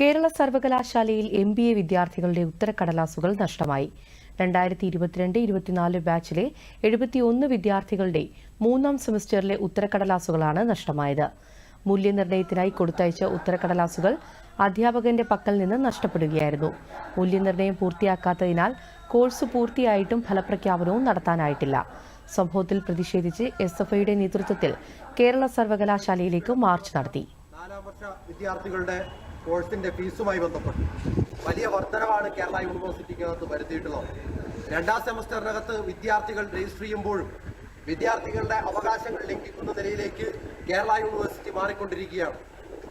കേരള സർവകലാശാലയിൽ M B A വിദ്യാർത്ഥികളുടെ ഉത്തരക്കടലാസുകൾ നഷ്ടമായി. രണ്ടായിരത്തി ഇരുപത്തിരണ്ട് ഇരുപത്തിനാല് ബാച്ചിലെ എഴുപത്തിയൊന്ന് വിദ്യാർത്ഥികളുടെ മൂന്നാം സെമസ്റ്ററിലെ ഉത്തരക്കടലാസുകളാണ് നഷ്ടമായത്. മൂല്യനിർണയത്തിനായി കൊടുത്തയച്ച ഉത്തരക്കടലാസുകൾ അധ്യാപകന്റെ പക്കൽ നിന്ന് നഷ്ടപ്പെടുകയായിരുന്നു. മൂല്യനിർണയം പൂർത്തിയാക്കാത്തതിനാൽ കോഴ്സ് പൂർത്തിയായിട്ടും ഫലപ്രഖ്യാപനവും നടത്താനായിട്ടില്ല. സംഭവത്തിൽ പ്രതിഷേധിച്ച് എസ് എഫ് ഐയുടെ നേതൃത്വത്തിൽ കേരള സർവകലാശാലയിലേക്ക് മാർച്ച് നടത്തി. വിദ്യാർത്ഥികളുടെ കോഴ്സിന്റെ ഫീസുമായി ബന്ധപ്പെട്ട് വലിയ വർധനവാണ് കേരള യൂണിവേഴ്സിറ്റിക്കകത്ത് വരുത്തിയിട്ടുള്ളത്. രണ്ടാം സെമസ്റ്ററിനകത്ത് വിദ്യാർത്ഥികൾ രജിസ്റ്റർ ചെയ്യുമ്പോഴും വിദ്യാർത്ഥികളുടെ അവകാശങ്ങൾ ലംഘിക്കുന്ന നിലയിലേക്ക് കേരള യൂണിവേഴ്സിറ്റി മാറിക്കൊണ്ടിരിക്കുകയാണ്.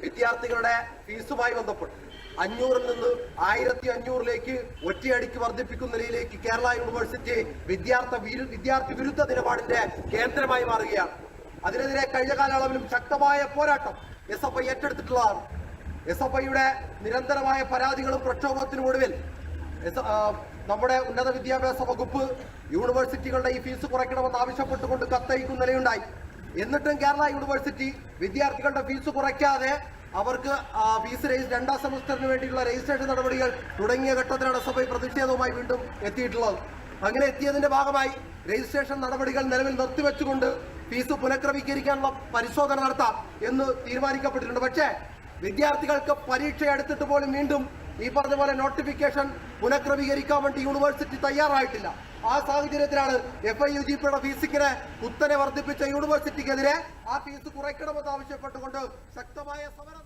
വിദ്യാർത്ഥികളുടെ ഫീസുമായി ബന്ധപ്പെട്ട് അഞ്ഞൂറിൽ നിന്ന് ആയിരത്തി അഞ്ഞൂറിലേക്ക് ഒറ്റയടിക്ക് വർദ്ധിപ്പിക്കുന്ന നിലയിലേക്ക് കേരള യൂണിവേഴ്സിറ്റി വിദ്യാർത്ഥി വിദ്യാർത്ഥി വിരുദ്ധ നിലപാടിന്റെ കേന്ദ്രമായി മാറുകയാണ്. അതിനെതിരെ കഴിഞ്ഞ കാലയളവിലും ശക്തമായ പോരാട്ടം എസ് എഫ് ഐ ഏറ്റെടുത്തിട്ടുള്ളതാണ്. എസ് എഫ് ഐയുടെ നിരന്തരമായ പരാതികളും പ്രക്ഷോഭത്തിനും ഒടുവിൽ നമ്മുടെ ഉന്നത വിദ്യാഭ്യാസ വകുപ്പ് യൂണിവേഴ്സിറ്റികളുടെ ഈ ഫീസ് കുറയ്ക്കണമെന്ന് ആവശ്യപ്പെട്ടുകൊണ്ട് കത്തയക്കുന്ന നിലയുണ്ടായി. എന്നിട്ടും കേരള യൂണിവേഴ്സിറ്റി വിദ്യാർത്ഥികളുടെ ഫീസ് കുറയ്ക്കാതെ അവർക്ക് ഫീസ് രജിസ് രണ്ടാം സെമസ്റ്ററിന് വേണ്ടിയുള്ള രജിസ്ട്രേഷൻ നടപടികൾ തുടങ്ങിയ ഘട്ടത്തിലാണ് ഐ പ്രതിഷേധവുമായി വീണ്ടും എത്തിയിട്ടുള്ളത്. അങ്ങനെ എത്തിയതിന്റെ ഭാഗമായി രജിസ്ട്രേഷൻ നടപടികൾ നിലവിൽ നിർത്തിവെച്ചുകൊണ്ട് ഫീസ് പുനഃക്രമീകരിക്കാനുള്ള പരിശോധന നടത്താം എന്ന് തീരുമാനിക്കപ്പെട്ടിട്ടുണ്ട്. പക്ഷേ വിദ്യാർത്ഥികൾക്ക് പരീക്ഷ എടുത്തിട്ട് പോലും വീണ്ടും ഈ പറഞ്ഞ പോലെ നോട്ടിഫിക്കേഷൻ പുനഃക്രമീകരിക്കാൻ വേണ്ടി യൂണിവേഴ്സിറ്റി തയ്യാറായിട്ടില്ല. ആ സാഹചര്യത്തിലാണ് എഫ് ഐ യു ജി പിയുടെ ഫീസിങ്ങിനെ കുത്തനെ വർദ്ധിപ്പിച്ച യൂണിവേഴ്സിറ്റിക്കെതിരെ ആ ഫീസ് കുറയ്ക്കണമെന്ന് ആവശ്യപ്പെട്ടുകൊണ്ട് ശക്തമായ സമരം